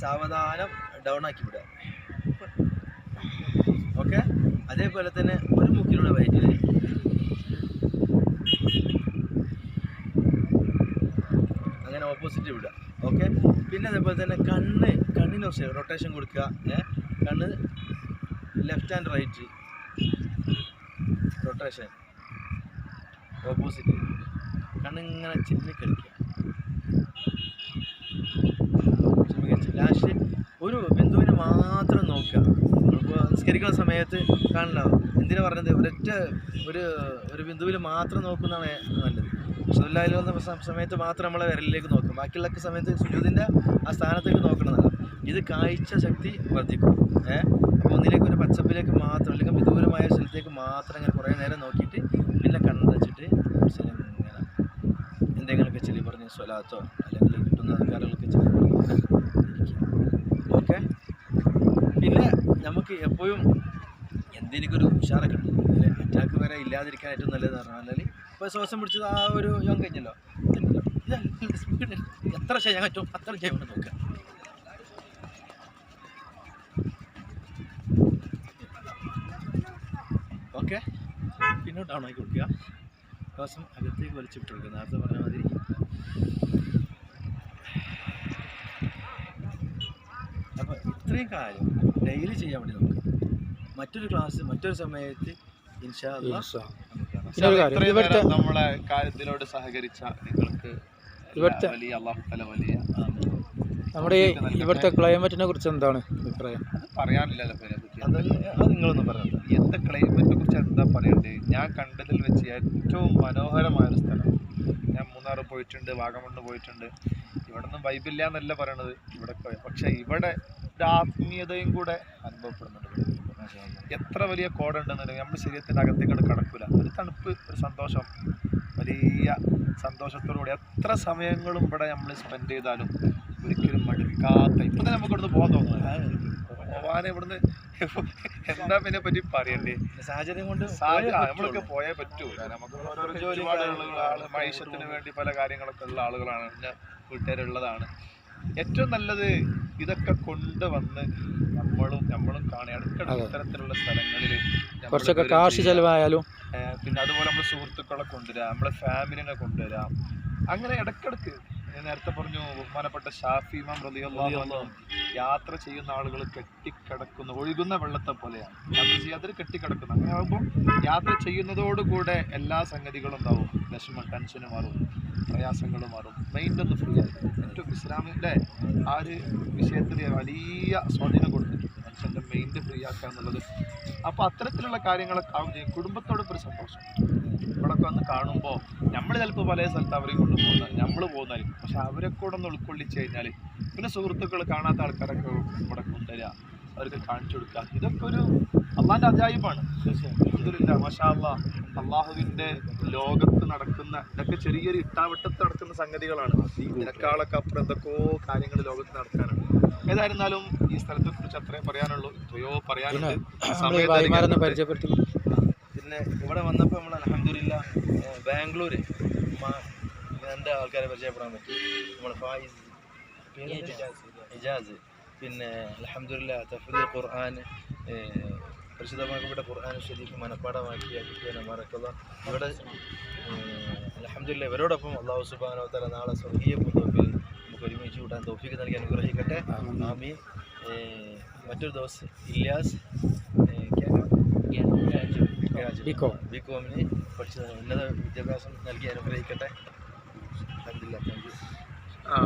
സാവധാനം ഡൗൺ ആക്കി വിടുക. ഓക്കെ അതേപോലെ തന്നെ ഒരു മുക്കിലൂടെ വയറ്റിൽ അങ്ങനെ ഓപ്പോസിറ്റ് വിടുക. ഓക്കെ പിന്നെ അതേപോലെ തന്നെ കണ്ണ് കണ്ണിന് റൊട്ടേഷൻ കൊടുക്കുക. കണ്ണ് left and right rotation opposite കണ്ണിങ്ങനെ ചിന്തി കളിക്കുക. ലാസ്റ്റ് ഒരു ബിന്ദുവിനെ മാത്രം നോക്കുക. സംസ്കരിക്കുന്ന സമയത്ത് കാണണം എന്തിനാ പറഞ്ഞത്? ഒരൊറ്റ ഒരു ഒരു ബിന്ദുവിൽ മാത്രം നോക്കുന്നതാണ് നല്ലത്. സുല്ലായിൽ വന്ന സമയത്ത് മാത്രം നമ്മളെ വിരലിലേക്ക് നോക്കും. ബാക്കിയുള്ള സമയത്ത് സുജൂതിന്റെ ആ സ്ഥാനത്തേക്ക് നോക്കണമെന്നല്ല ഇത് കാഴ്ച ശക്തി വർദ്ധിക്കും ഏഹ് ഒന്നിലേക്ക് ഒരു പച്ചപ്പിലേക്ക് മാത്രം അല്ലെങ്കിൽ വിദൂരമായ സ്ഥലത്തേക്ക് മാത്രം ഇങ്ങനെ കുറേ നേരം നോക്കിയിട്ട് പിന്നെ കണ്ണ് വെച്ചിട്ട് എന്തെങ്കിലുമൊക്കെ ചെല്ലി പറഞ്ഞ് സ്വലാത്തോ അല്ലെങ്കിൽ കിട്ടുന്ന ആൾക്കാരുകൾക്ക് ഓക്കെ? പിന്നെ നമുക്ക് എപ്പോഴും എന്തെങ്കിലും ഒരു ഉഷാറൊക്കെ ഉണ്ട്. അറ്റാക്ക് വരെ ഇല്ലാതിരിക്കാൻ ഏറ്റവും നല്ലതെന്ന് പറഞ്ഞാൽ ഇപ്പോൾ ശ്വാസം പിടിച്ചത് ആ ഒരു യോഗം കഴിഞ്ഞല്ലോ. ഇതുണ്ടല്ലോ, ഇത് സ്പീഡ് എത്ര ചെയ്യാൻ പറ്റും? അത്ര ചെയ്യാൻ നോക്കുക. ഓക്കെ പിന്നോട്ടാണ് ഡൗൺ ആക്കി കൊടുക്കുക. ശ്വാസം അകത്തേക്ക് വലിച്ചിട്ട് കൊടുക്കുക. നേരത്തെ പറഞ്ഞ മാതിരി. അപ്പോൾ ഇത്രയും കാര്യം ഡെയിലി ചെയ്യാൻ വേണ്ടി നമുക്ക് മറ്റൊരു ക്ലാസ് മറ്റൊരു സമയത്ത് ഇൻഷാ നമ്മളെ കാര്യത്തിലോട് സഹകരിച്ച നിങ്ങൾക്ക് വലിയ അള്ളാഹു തല വലിയ. നമ്മുടെ ഇവിടുത്തെ ക്ലൈമറ്റിനെ കുറിച്ച് എന്താണ് അഭിപ്രായം? പറ്റി. അത് നിങ്ങളൊന്ന് പറഞ്ഞത് എന്ത് ക്ലൈമറ്റിനെ കുറിച്ച് എന്താ പറയണ്ടേ? ഞാൻ കണ്ടതിൽ വെച്ച് ഏറ്റവും മനോഹരമായ ഒരു സ്ഥലം. ഞാൻ മൂന്നാർ പോയിട്ടുണ്ട് വാഗമണ്ണ് പോയിട്ടുണ്ട്. ഇവിടെ നിന്ന് വൈബില്ല എന്നല്ല പറയണത്. ഇവിടെ പക്ഷെ ഇവിടെ ഒരു ആത്മീയതയും കൂടെ അനുഭവപ്പെടുന്നുണ്ട്. എത്ര വലിയ കോടുണ്ടെന്നുണ്ടെങ്കിൽ നമ്മുടെ ശരീരത്തിന്റെ അകത്തേക്ക് കടക്കൂല. ഒരു തണുപ്പ് ഒരു സന്തോഷം വലിയ സന്തോഷത്തോടുകൂടി എത്ര സമയങ്ങളും ഇവിടെ നമ്മൾ സ്പെൻഡ് ചെയ്താലും ഒരിക്കലും മടുക്കാത്ത ഇപ്പം തന്നെ നമുക്ക് ഇവിടുന്ന് പോകാൻ തോന്നുന്നത് പോവാനെ ഇവിടുന്ന് എന്താ പിന്നെ പറ്റി പറയണ്ടേ? സാഹചര്യം കൊണ്ട് നമ്മളൊക്കെ. പോയേ പറ്റൂ. നമുക്ക് ഓരോരോ ചുറ്റുപാടുകളുള്ള മൈഷത്തിന് വേണ്ടി പല കാര്യങ്ങളൊക്കെ ഉള്ള ആളുകളാണ് എന്റെ വീട്ടുകാരുള്ളതാണ്. ഏറ്റവും നല്ലത് ഇതൊക്കെ കൊണ്ടുവന്ന് നമ്മളും നമ്മളും കാണുക. ഇടയ്ക്കിടയ്ക്ക് ഇത്തരത്തിലുള്ള സ്ഥലങ്ങളിൽ കുറച്ചൊക്കെ കാശ് ചെലവായാലും. പിന്നെ അതുപോലെ നമ്മുടെ സുഹൃത്തുക്കളെ കൊണ്ടുവരാം നമ്മളെ ഫാമിലിനെ കൊണ്ടുവരാം. അങ്ങനെ ഇടയ്ക്കിടയ്ക്ക് ഞാൻ നേരത്തെ പറഞ്ഞു ബഹുമാനപ്പെട്ട ഷാഫി ഇമാം അൻഹു യാത്ര ചെയ്യുന്ന ആളുകൾ കെട്ടിക്കിടക്കുന്ന. ഒഴുകുന്ന വെള്ളത്തെ പോലെയാണ്. യാത്ര ചെയ്യാതെ കെട്ടിക്കിടക്കുന്ന. അങ്ങനെ ആകുമ്പോൾ യാത്ര ചെയ്യുന്നതോടുകൂടെ എല്ലാ സംഗതികളും ഉണ്ടാവും. വിഷമം ടെൻഷന് മാറും. പ്രയാസങ്ങൾ മാറും. മൈൻഡ് ഒന്ന് ഫ്രീ ആയി. ഏറ്റവും ഇസ്ലാമിന്റെ ആ ഒരു വിഷയത്തിൽ വലിയ സ്വാധീനം കൊടുത്തിട്ടുണ്ട്. മനുഷ്യന്റെ മൈൻഡ് ഫ്രീ ആക്കുക എന്നുള്ളത് അപ്പോൾ അത്തരത്തിലുള്ള കാര്യങ്ങളൊക്കെ ആവുകയും കുടുംബത്തോടൊപ്പം ഒരു സന്തോഷം. വന്ന് കാണുമ്പോൾ നമ്മൾ ചിലപ്പോൾ പല സ്ഥലത്ത് അവരെയും കൊണ്ട് പോകുന്നത് നമ്മൾ പോകുന്നതായിരിക്കും. പക്ഷെ അവരെ കൂടെ ഒന്ന് ഉൾക്കൊള്ളിച്ച് കഴിഞ്ഞാൽ പിന്നെ സുഹൃത്തുക്കൾ കാണാത്ത ആൾക്കാരൊക്കെ ഇവിടെ കൊണ്ടുവരിക അവർക്ക് കാണിച്ചു കൊടുക്കുക. ഇതൊക്കെ ഒരു അള്ളാന്റെ മാഷാ അള്ളാ അള്ളാഹുവിന്റെ ലോകത്ത് നടക്കുന്ന ഇതൊക്കെ ചെറിയൊരു ഇട്ടാവട്ടത്ത് നടക്കുന്ന സംഗതികളാണ്. ഇതിനേക്കാളൊക്കെ അപ്പുറം എന്തൊക്കെയോ കാര്യങ്ങൾ ലോകത്ത് നടക്കാനാണ്. ഏതായിരുന്നാലും ഈ സ്ഥലത്തെ കുറിച്ച് അത്രയും പറയാനുള്ളൂ എത്രയോ പറയാനുണ്ട്. നമ്മൾ പിന്നെ ഇവിടെ വന്നപ്പോൾ നമ്മൾ അലഹമില്ല ബാംഗ്ലൂർ എന്റെ ആൾക്കാരെ പരിചയപ്പെടാൻ പറ്റി? നമ്മൾ ഫായിസ്? ഇജാസ്. പിന്നെ അലഹമില്ല തഫീദ് ഖുർആൻ പരിശുദ്ധമാക്കപ്പെട്ട ഖുർആൻ ഷരീഫ് മനപ്പാടമാക്കിയ കുട്ടിയെ മറക്കുക ഇവിടെ അലഹമില്ല ഇവരോടൊപ്പം അള്ളാഹു സുബാനോ തല നാളെ സ്വർഗീയ പുതുക്കിൽ നമുക്ക് ഒരുമിച്ച് കൂട്ടാൻ തോഫിക്ക് നൽകി അനുഗ്രഹിക്കട്ടെ. ആമി മറ്റൊരു ദിവസം ഇല്ലാസ്. ബികോം. ബികോമിന് പഠിച്ച ഉന്നത വിദ്യാഭ്യാസം നൽകി അനുഗ്രഹിക്കട്ടെ. അൽഹംദുലില്ലാ താങ്ക് യു ആ